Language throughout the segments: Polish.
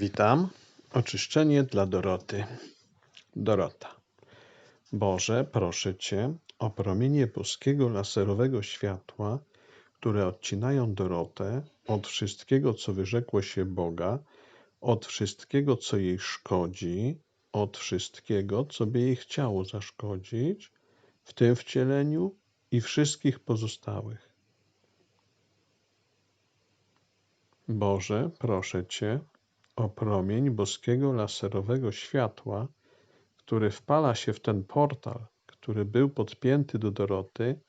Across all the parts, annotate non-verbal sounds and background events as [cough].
Witam. Oczyszczenie dla Doroty. Dorota. Boże, proszę Cię o promienie boskiego laserowego światła, które odcinają Dorotę od wszystkiego, co wyrzekło się Boga, od wszystkiego, co jej szkodzi, od wszystkiego, co by jej chciało zaszkodzić, w tym wcieleniu i wszystkich pozostałych. Boże, proszę Cię o promień boskiego laserowego światła, który wpala się w ten portal, który był podpięty do Doroty,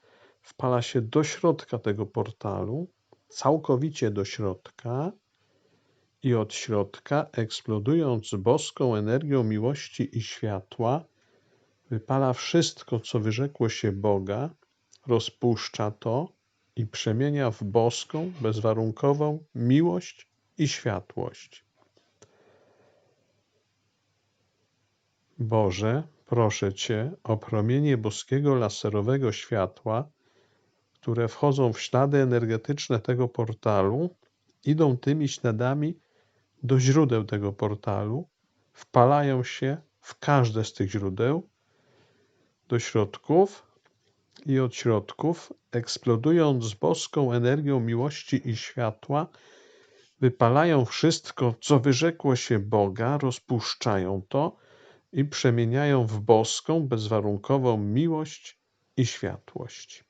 wpala się do środka tego portalu, całkowicie do środka i od środka, eksplodując boską energią miłości i światła, wypala wszystko, co wyrzekło się Boga, rozpuszcza to i przemienia w boską, bezwarunkową miłość i światłość. Boże, proszę Cię o promienie boskiego laserowego światła, które wchodzą w ślady energetyczne tego portalu, idą tymi śladami do źródeł tego portalu, wpalają się w każde z tych źródeł, do środków i od środków, eksplodując boską energią miłości i światła, wypalają wszystko, co wyrzekło się Boga, rozpuszczają to i przemieniają w boską, bezwarunkową miłość i światłość.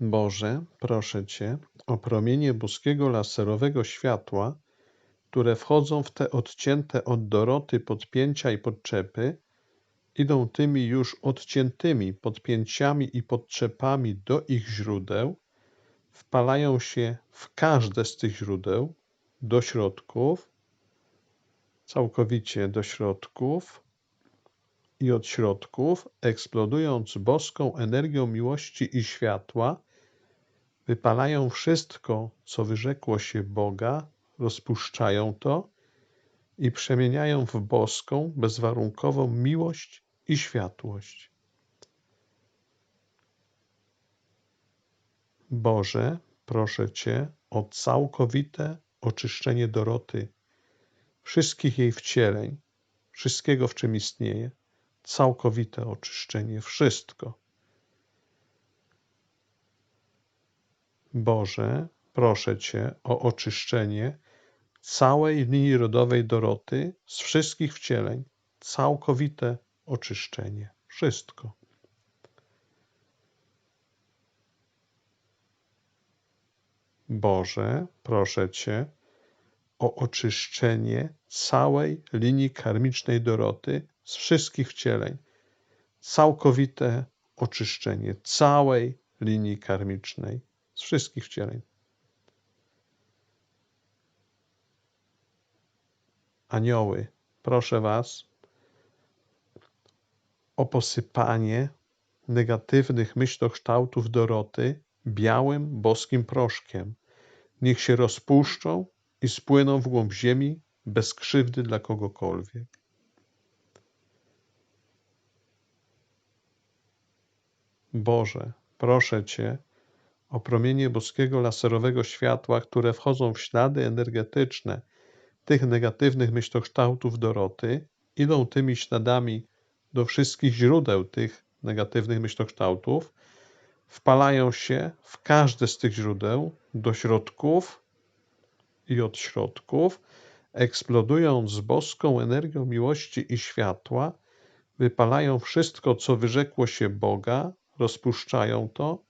Boże, proszę Cię o promienie boskiego laserowego światła, które wchodzą w te odcięte od Doroty podpięcia i podczepy, idą tymi już odciętymi podpięciami i podczepami do ich źródeł, wpalają się w każde z tych źródeł, do środków, całkowicie do środków i od środków, eksplodując boską energią miłości i światła, wypalają wszystko, co wyrzekło się Boga, rozpuszczają to i przemieniają w boską, bezwarunkową miłość i światłość. Boże, proszę Cię o całkowite oczyszczenie Doroty, wszystkich jej wcieleń, wszystkiego, w czym istnieje, całkowite oczyszczenie, wszystko. Boże, proszę Cię o oczyszczenie całej linii rodowej Doroty z wszystkich wcieleń, całkowite oczyszczenie, wszystko. Boże, proszę Cię o oczyszczenie całej linii karmicznej Doroty z wszystkich wcieleń. Całkowite oczyszczenie całej linii karmicznej z wszystkich wcieleń. Anioły, proszę Was o posypanie negatywnych myślokształtów Doroty białym boskim proszkiem. Niech się rozpuszczą i spłyną w głąb ziemi bez krzywdy dla kogokolwiek. Boże, proszę Cię o promienie boskiego laserowego światła, które wchodzą w ślady energetyczne tych negatywnych myślokształtów Doroty, idą tymi śladami do wszystkich źródeł tych negatywnych myślokształtów, wpalają się w każde z tych źródeł do środków i od środków, eksplodują z boską energią miłości i światła, wypalają wszystko, co wyrzekło się Boga, rozpuszczają to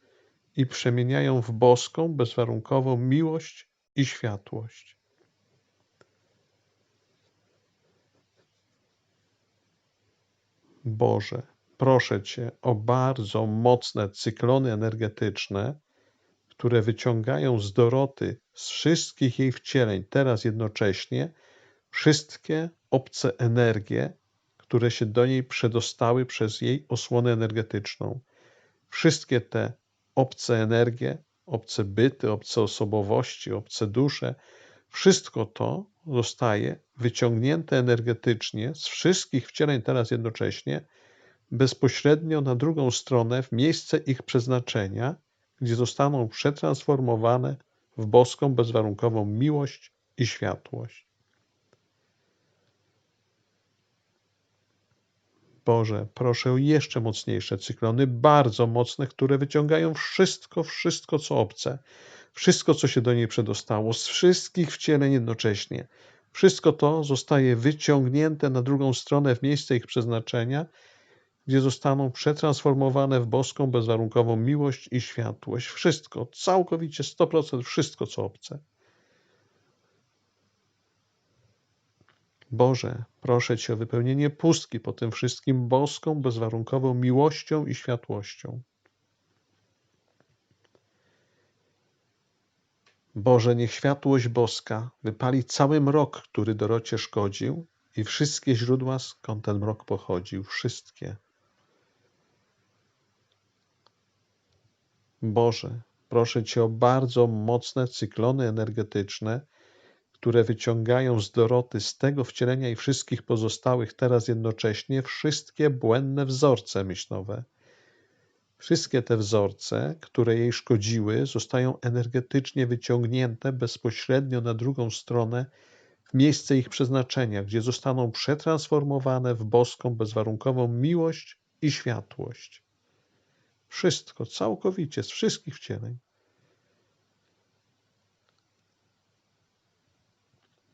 i przemieniają w boską, bezwarunkową miłość i światłość. Boże, proszę Cię o bardzo mocne cyklony energetyczne, które wyciągają z Doroty, z wszystkich jej wcieleń, teraz jednocześnie, wszystkie obce energie, które się do niej przedostały przez jej osłonę energetyczną. Wszystkie te obce energie, obce byty, obce osobowości, obce dusze, wszystko to zostaje wyciągnięte energetycznie z wszystkich wcieleń teraz jednocześnie, bezpośrednio na drugą stronę, w miejsce ich przeznaczenia, gdzie zostaną przetransformowane w boską, bezwarunkową miłość i światłość. Boże, proszę jeszcze mocniejsze cyklony, bardzo mocne, które wyciągają wszystko, wszystko co obce, wszystko co się do niej przedostało, z wszystkich wcieleń jednocześnie. Wszystko to zostaje wyciągnięte na drugą stronę w miejsce ich przeznaczenia, gdzie zostaną przetransformowane w boską, bezwarunkową miłość i światłość. Wszystko, całkowicie 100% wszystko co obce. Boże, proszę Cię o wypełnienie pustki po tym wszystkim boską, bezwarunkową miłością i światłością. Boże, niech światłość boska wypali cały mrok, który Dorocie szkodził i wszystkie źródła, skąd ten mrok pochodził, wszystkie. Boże, proszę Cię o bardzo mocne cyklony energetyczne, które wyciągają z Doroty, z tego wcielenia i wszystkich pozostałych teraz jednocześnie wszystkie błędne wzorce myślowe. Wszystkie te wzorce, które jej szkodziły, zostają energetycznie wyciągnięte bezpośrednio na drugą stronę w miejsce ich przeznaczenia, gdzie zostaną przetransformowane w boską, bezwarunkową miłość i światłość. Wszystko, całkowicie, z wszystkich wcieleń.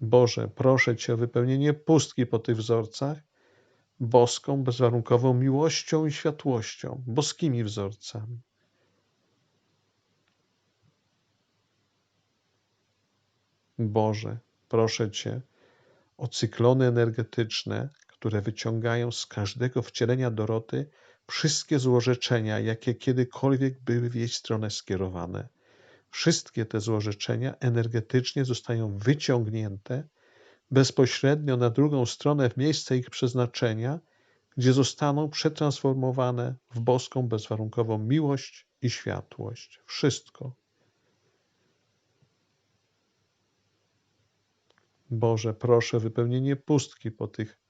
Boże, proszę Cię o wypełnienie pustki po tych wzorcach boską, bezwarunkową miłością i światłością, boskimi wzorcami. Boże, proszę Cię o cyklony energetyczne, które wyciągają z każdego wcielenia Doroty wszystkie złorzeczenia, jakie kiedykolwiek były w jej stronę skierowane. Wszystkie te złorzeczenia energetycznie zostają wyciągnięte bezpośrednio na drugą stronę w miejsce ich przeznaczenia, gdzie zostaną przetransformowane w boską, bezwarunkową miłość i światłość. Wszystko. Boże, proszę wypełnienie pustki po tych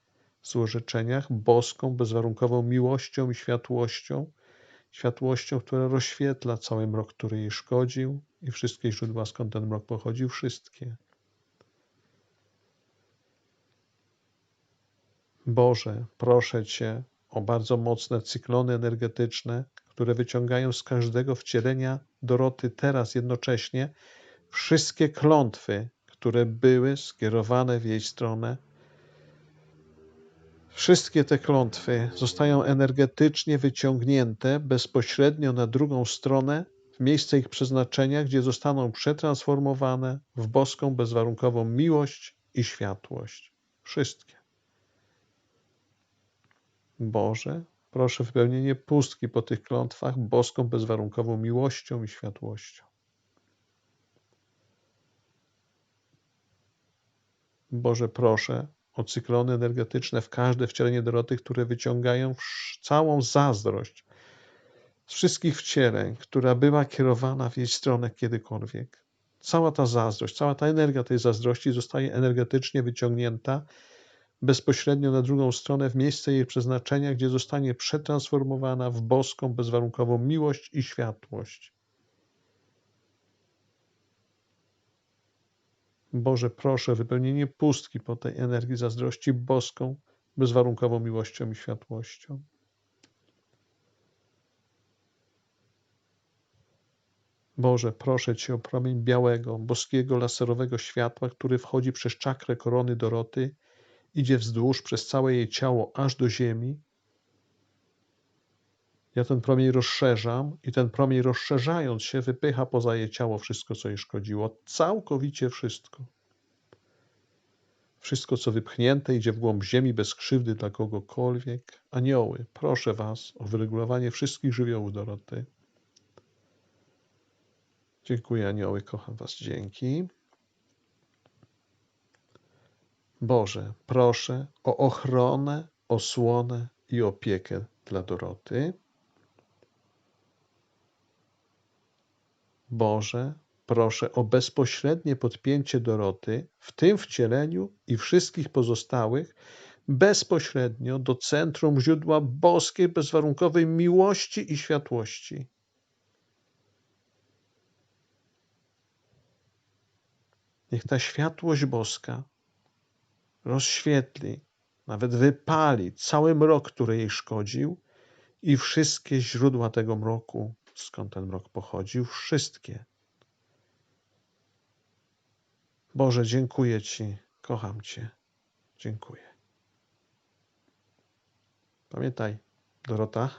złorzeczeniach boską, bezwarunkową miłością i światłością, światłością, która rozświetla cały mrok, który jej szkodził i wszystkie źródła, skąd ten mrok pochodził, wszystkie. Boże, proszę Cię o bardzo mocne cyklony energetyczne, które wyciągają z każdego wcielenia Doroty teraz jednocześnie wszystkie klątwy, które były skierowane w jej stronę. Wszystkie te klątwy zostają energetycznie wyciągnięte bezpośrednio na drugą stronę, w miejsce ich przeznaczenia, gdzie zostaną przetransformowane w boską, bezwarunkową miłość i światłość. Wszystkie. Boże, proszę wypełnienie pustki po tych klątwach boską, bezwarunkową miłością i światłością. Boże, proszę o cyklony energetyczne w każde wcielenie Doroty, które wyciągają całą zazdrość z wszystkich wcieleń, która była kierowana w jej stronę kiedykolwiek. Cała ta zazdrość, cała ta energia tej zazdrości zostaje energetycznie wyciągnięta bezpośrednio na drugą stronę w miejsce jej przeznaczenia, gdzie zostanie przetransformowana w boską, bezwarunkową miłość i światłość. Boże, proszę, wypełnienie pustki po tej energii zazdrości boską, bezwarunkową miłością i światłością. Boże, proszę Cię o promień białego, boskiego, laserowego światła, który wchodzi przez czakrę korony Doroty idzie wzdłuż przez całe jej ciało aż do ziemi. Ja ten promień rozszerzam i ten promień rozszerzając się wypycha poza jej ciało wszystko, co jej szkodziło. Całkowicie wszystko. Wszystko, co wypchnięte, idzie w głąb ziemi bez krzywdy dla kogokolwiek. Anioły, proszę Was o wyregulowanie wszystkich żywiołów Doroty. Dziękuję, anioły, kocham Was, dzięki. Boże, proszę o ochronę, osłonę i opiekę dla Doroty. Boże, proszę o bezpośrednie podpięcie Doroty w tym wcieleniu i wszystkich pozostałych bezpośrednio do centrum źródła boskiej, bezwarunkowej miłości i światłości. Niech ta światłość boska rozświetli, nawet wypali cały mrok, który jej szkodził i wszystkie źródła tego mroku, skąd ten mrok pochodził, wszystkie. Boże, dziękuję Ci, kocham Cię, dziękuję. Pamiętaj, Dorota,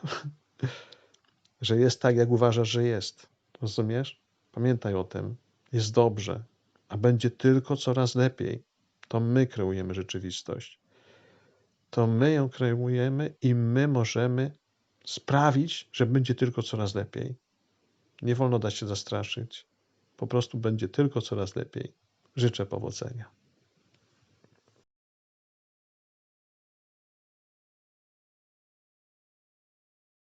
[laughs] że jest tak, jak uważasz, że jest. Rozumiesz? Pamiętaj o tym. Jest dobrze, a będzie tylko coraz lepiej. To my kreujemy rzeczywistość. To my ją kreujemy i my możemy sprawić, że będzie tylko coraz lepiej. Nie wolno dać się zastraszyć. Po prostu będzie tylko coraz lepiej. Życzę powodzenia.